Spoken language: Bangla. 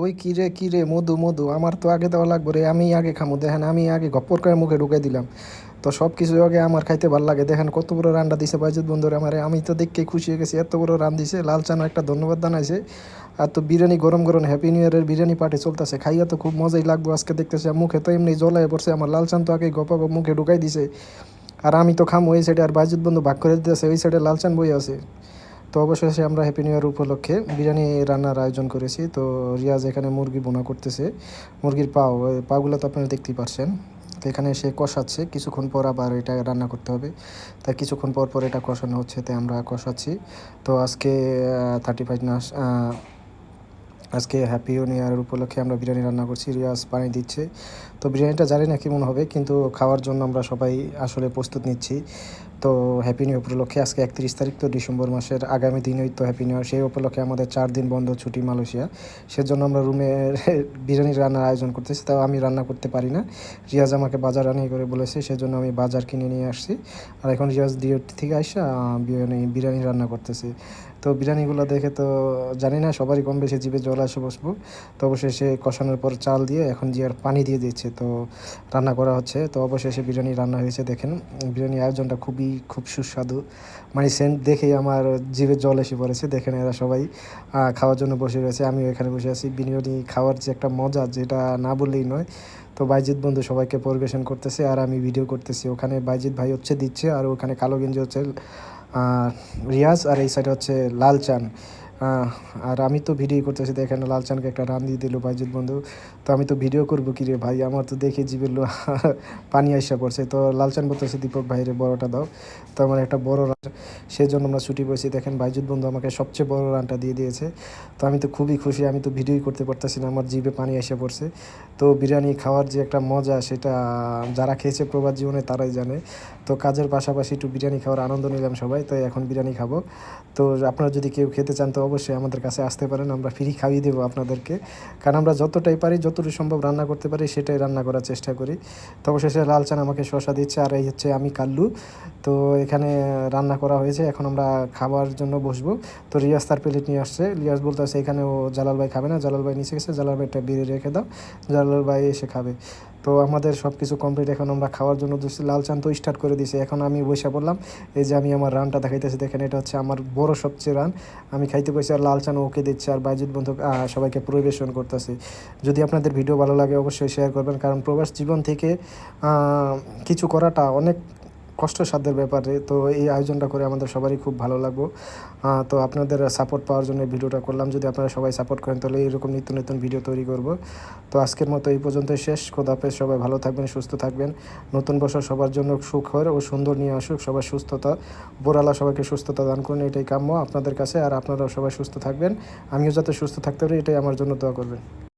ওই কিরে কিরে মধু মধু, আমার তো আগে দেওয়া লাগবে রে আমি আগে খামো, দেখেন আমি আগে গপ্পর করে মুখে ঢুকে দিলাম। তো সব কিছু আগে আমার খাইতে ভালো লাগে, দেখেন কত বড় রান্না দিছে বাইজুত বন্ধুরা আমারে, আমি তো দেখে খুশি হয়ে গেছি, এত বড় রান দিছে, লাল চানো একটা ধন্যবাদ জানাইছে। আর তো বিরিয়ানি গরম গরম হ্যাপি নিউ ইয়ারের বিরিয়ানি পার্টি চলতেছে, খাইয়া তো খুব মজাই লাগবে আজকে দেখতেছে মুখে তো এমনি জলায় পড়ছে, আমার লাল চান তো আগে গপা গপ মুখে ঢুকাই দিছে। আর আমি তো খামো ওই সাইডে আর বাইজুত বন্ধু ভাগ করে দিতেছে, ওই সাইডে লাল চান বই আছে। তো অবশেষে আমরা হ্যাপি নিউ ইয়ার উপলক্ষে বিরিয়ানি রান্নার আয়োজন করেছি। তো রিয়াজ এখানে মুরগি বোনা করতেছে। মুরগির পাও পাগুলো তো আপনারা দেখতেই পারছেন। তো এখানে সে কষাচ্ছে, কিছুক্ষণ পর আবার এটা রান্না করতে হবে। তাই কিছুক্ষণ পর পর এটা কষানো হচ্ছে, তাই আমরা কষাচ্ছি। তো আজকে থার্টি ফাইভ না আজকে হ্যাপি নিউ ইয়ারের উপলক্ষে আমরা বিরিয়ানি রান্না করছি। রিয়াজ পানি দিচ্ছে। তো বিরিয়ানিটা জানি না কেমন হবে, কিন্তু খাওয়ার জন্য আমরা সবাই আসলে প্রস্তুত নিচ্ছি। তো হ্যাপি নিউ উপলক্ষে আজকে একত্রিশ তারিখ, তো ডিসেম্বর মাসের আগামী দিনই তো হ্যাপি নিউ ইয়ার সেই উপলক্ষে আমাদের চার দিন বন্ধ ছুটি মালয়েশিয়া। সেজন্য আমরা রুমে বিরিয়ানি রান্নার আয়োজন করতেছি, তাও আমি রান্না করতে পারি না। রিয়াজ আমাকে বাজার আনিয়ে করে বলেছে, সেজন্য আমি বাজার কিনে নিয়ে আসছি। আর এখন রিয়াজ ডিউটি থেকে আসা বিরিয়ানি বিরিয়ানি রান্না করতেছি। তো বিরিয়ানিগুলো দেখে তো জানি না, সবারই কম বেশি জিভে জল আসে বসবো। তো অবশেষে কষানোর পর চাল দিয়ে এখন জিয়ার পানি দিয়ে দিচ্ছে, তো রান্না করা হচ্ছে। তো অবশেষে বিরিয়ানি রান্না হয়েছে, দেখেন। বিরিয়ানি আয়োজনটা খুবই, খুব সুস্বাদু। মানে সেন্ট দেখেই আমার জিভে জল এসে পড়েছে, দেখেন এরা সবাই খাওয়ার জন্য বসে রয়েছে। আমিও এখানে বসে আছি। বিরিয়ানি খাওয়ার যে একটা মজা, যেটা না বললেই নয়। তো বাইজিৎ বন্ধু সবাইকে পরিবেশন করতেছে, আর আমি ভিডিও করতেছি। ওখানে বাইজিৎ ভাই হচ্ছে দিচ্ছে, আর ওখানে কালো গেঞ্জি হচ্ছে রিয়াজ আর এই সাইডে হচ্ছে লাল চান আহ, আর আমি তো ভিডিও করতেছি, দেখেন লাল চানকে একটা রান দিয়ে দিল বাইজিৎ বন্ধু। তো আমি তো ভিডিও করব কি রে ভাই? আমার তো দেখে জীবের পানি আইসা পড়ছে। তো লাল চান বলতেছে, দীপক ভাইরে বড়টা দাও। তো আমার একটা বড় রান সেই জন্য আমরা ছুটি পেয়েছি দেখেন বাইজুত বন্ধু আমাকে সবচেয়ে বড় রানটা দিয়ে দিয়েছে। তো আমি তো খুবই খুশি, আমি তো ভিডিওই করতে পারতেছি না, আমার জিভে পানি এসে পড়ছে। তো বিরিয়ানি খাওয়ার যে একটা মজা, সেটা যারা খেয়েছে প্রবাদ জীবনে তারাই জানে। তো কাজের পাশাপাশি একটু বিরিয়ানি খাওয়ার আনন্দ নিলাম সবাই তাই এখন বিরিয়ানি খাব। তো আপনারা যদি কেউ খেতে চান, তো অবশ্যই আমাদের কাছে আসতে পারেন, আমরা ফ্রি খাইয়ে দেবো আপনাদেরকে। কারণ আমরা যতটাই পারি, যতটুকু সম্ভব রান্না করতে পারি, সেটাই রান্না করার চেষ্টা করি। তো অবশেষে লাল চান আমাকে শশা দিচ্ছে, আর এই হচ্ছে আমি কাল্লু। তো এখানে রান্না করা হয়েছে, এখন আমরা খাবার জন্য বসবো। তো রিয়াজ তার প্লেট নিয়ে আসছে। রিয়াজ বলতেছে এখানে ও জালাল ভাই খাবে না, জালাল ভাই নিচে গেছে, জালাল ভাইটা বেরিয়ে রেখে দাও, জালাল ভাই এসে খাবে। তো আমাদের সব কিছু কমপ্লিট এখন আমরা খাওয়ার জন্য লাল চান তো স্টার্ট করে দিয়েছি। এখন আমি বসে বললাম এই যে আমি আমার রানটা দেখাইতেছি, দেখেন এটা হচ্ছে আমার বড় সবচেয়ে রান। আমি খাইতে বসে আর লাল চান ওকে দিচ্ছে আর বাইজুত বন্ধু সবাইকে পরিবেশন করতেছি। যদি আপনাদের ভিডিও ভালো লাগে অবশ্যই শেয়ার করবেন, কারণ প্রবাস জীবন থেকে কিছু করাটা অনেক কষ্টসাধ্যের ব্যাপারে তো এই আয়োজনটা করে আমাদের সবারই খুব ভালো আহ, তো আপনাদের সাপোর্ট পাওয়ার জন্য ভিডিওটা করলাম। যদি আপনারা সবাই সাপোর্ট করেন তাহলে এরকম নিত্য নতুন ভিডিও তৈরি করব। তো আজকের মতো এই পর্যন্ত শেষ। খোদাফেজ সবাই ভালো থাকবেন সুস্থ থাকবেন। নতুন বছর সবার জন্য সুখ হয় ও সুন্দর নিয়ে আসুক সবার সুস্থতা। বোরালা সবাইকে সুস্থতা দান করুন এটাই কাম্য। আপনাদের কাছে আর আপনারাও সবাই সুস্থ থাকবেন। আমিও যাতে সুস্থ থাকতে পারি এটাই আমার জন্য দোয়া করবেন।